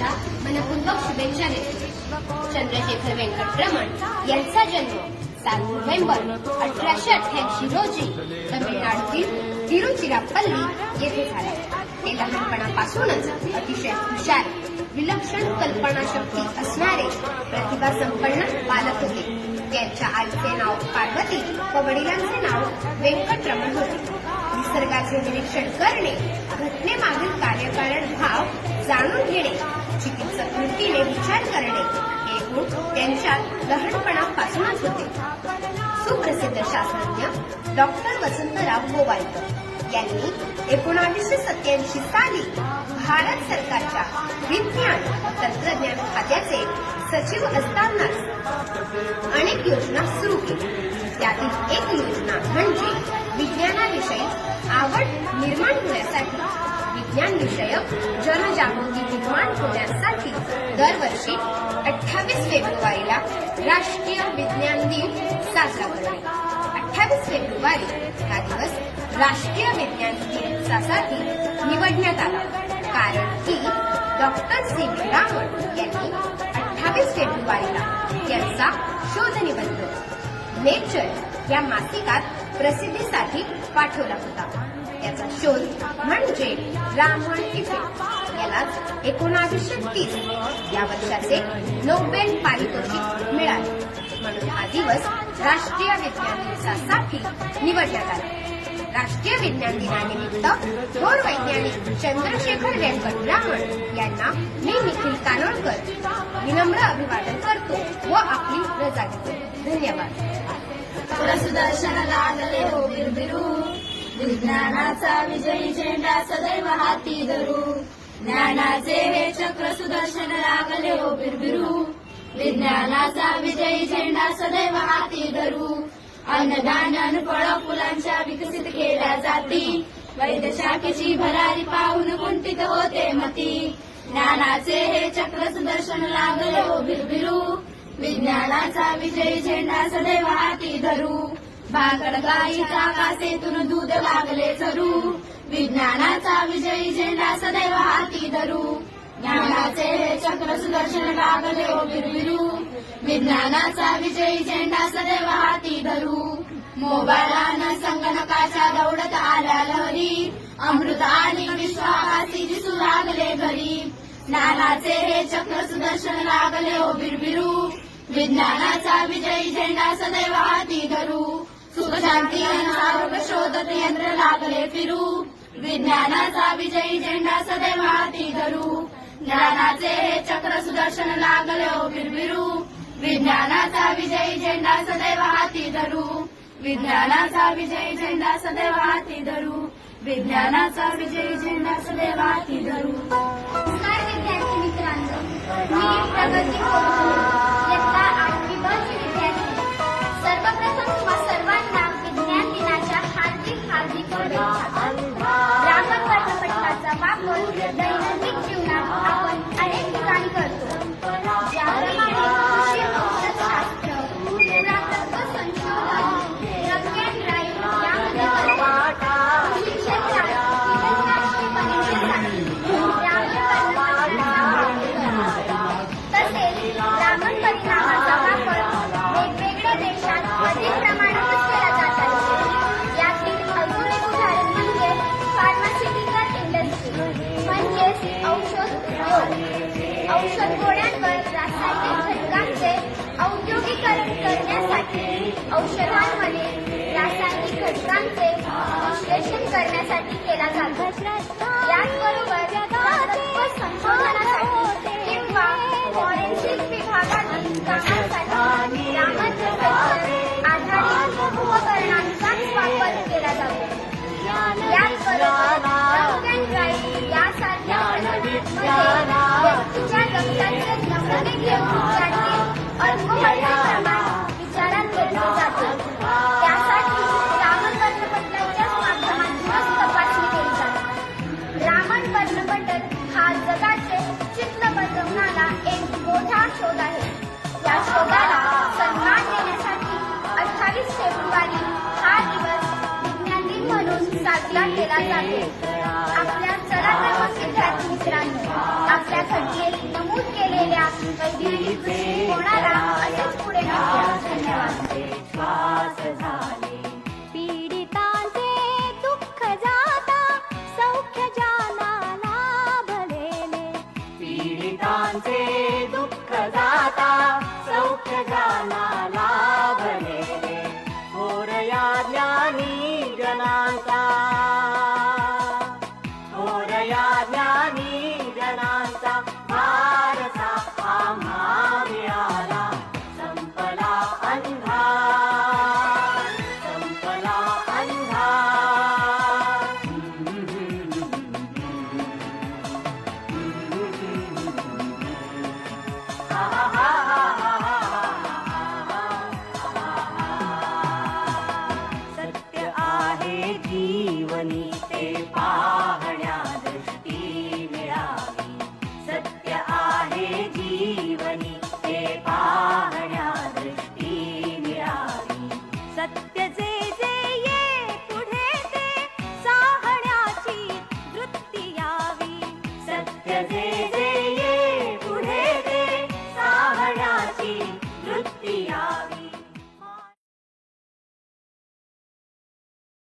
दिनाच्या मनपूर्वक शुभेच्छा देते. चंद्रशेखर व्यंकटरमण यांचा जन्म सात नोव्हेंबर अठराशे अठ्ठ्याऐंशी रोजी तमिळनाडूतील तिरुचिरापल्ली येथे झाला. ते लहानपणापासूनच अतिशय हुशार विलक्षण कल्पनाशक्ती असणारे प्रतिभा संपन्न बालक होते. त्यांच्या आईचे नाव पार्वती व वडिलांचे नाव व्यंकटरमण होते. निसर्गाचे निरीक्षण करणे घटनेमागील कार्यकारण भाव त्यांच्यात लहानपणापासूनच होते. सुप्रसिद्ध शास्त्रज्ञ डॉक्टर वसंतराव गोवाळकर यांनी एकोणावीसशे सत्याऐंशी साली भारत सरकारच्या विज्ञान तंत्रज्ञान खात्याचे सचिव असतानाच अनेक योजना सुरू केली. त्यातील एक योजना म्हणजे विज्ञानाविषयी आवड विज्ञान विषयक जनजागृती निर्माण होण्यासाठी दरवर्षी अठ्ठावीस फेब्रुवारीला राष्ट्रीय विज्ञान दिन साजरा करणे अठ्ठावीस फेब्रुवारी हा दिवस राष्ट्रीय विज्ञान दिवसासाठी निवडण्यात आला. कारण की डॉक्टर सी व्ही रामन यांनी अठ्ठावीस फेब्रुवारीला त्यांचा शोध निबंध नेचर या मासिकात प्रसिद्धीसाठी पाठवला होता. याचा शोध म्हणजे ब्राह्मण इफेक्ट यालाच एकोणावीसशे तीस या वर्षाचे नोबेल पारितोषिक मिळाले. म्हणून हा दिवस राष्ट्रीय विज्ञान दिवसासाठी निवडण्यात आला. राष्ट्रीय विज्ञान दिनानिमित्त थोर वैज्ञानिक चंद्रशेखर व्यंकट ब्राह्मण यांना मी निखिल कानोळकर विनम्र अभिवादन करतो व आपली रजा घेतो धन्यवाद विज्ञानाचा विजयी झेंडा सदैव हाती धरू. ज्ञानाचे हे चक्र सुदर्शन लागले हो बिरबिरू. विज्ञानाचा विजयी झेंडा सदैव हाती धरू. अन्नदान फळ फुलांच्या विकसित केल्या जाती. वैद्यशाखेची भरारी पाहून कुंठित होते मती. ज्ञानाचे हे चक्र सुदर्शन लागले हो बिरबिरू. विज्ञानाचा विजयी झेंडा सदैव हाती धरू. भाकड गाईचा कासेतून दूध लागले चरू. विज्ञानाचा विजयी झेंडा सदैव हाती धरू. ज्ञानाचे चक्र सुदर्शन लागले बिरबिरू. विज्ञानाचा विजयी झेंडा सदैव हाती धरू. मोबाईलानं संगणकाच्या दौडत आल्या लहरी. अमृत आणि विश्वासी दिसू लागले घरी. ज्ञानाचे हे चक्र सुदर्शन लागले ओ बिरबिरू. विज्ञानाचा विजयी झेंडा सदैव हाती धरू. सुख शांती आणि आरोग्य शोधत यंत्र लागले फिरू. विज्ञानाचा विजयी झेंडा सदैव हाती धरू. ज्ञानाचे हे चक्र सुदर्शन लागले बिरबिरू विज्ञानाचा विजयी झेंडा सदैव हाती धरू. विज्ञानाचा विजयी झेंडा सदैव हाती धरू. विज्ञानाचा विजयी झेंडा सदैव हाती धरू. नमस्कार विद्यार्थी मित्रांनो. मी प्रगती औषध गोळ्यांवर रासायनिक घटकांचे औद्योगिकरण करण्यासाठी औषधांमध्ये रासायनिक घटकांचे विश्लेषण करण्यासाठी केला जातो. केला जातो. आपल्या चला क्रमांक विद्यार्थी मित्रांनो आपल्या घटनेत नमूद केलेल्या वैज्ञानिक दृष्टिकोनाला असेच पुढे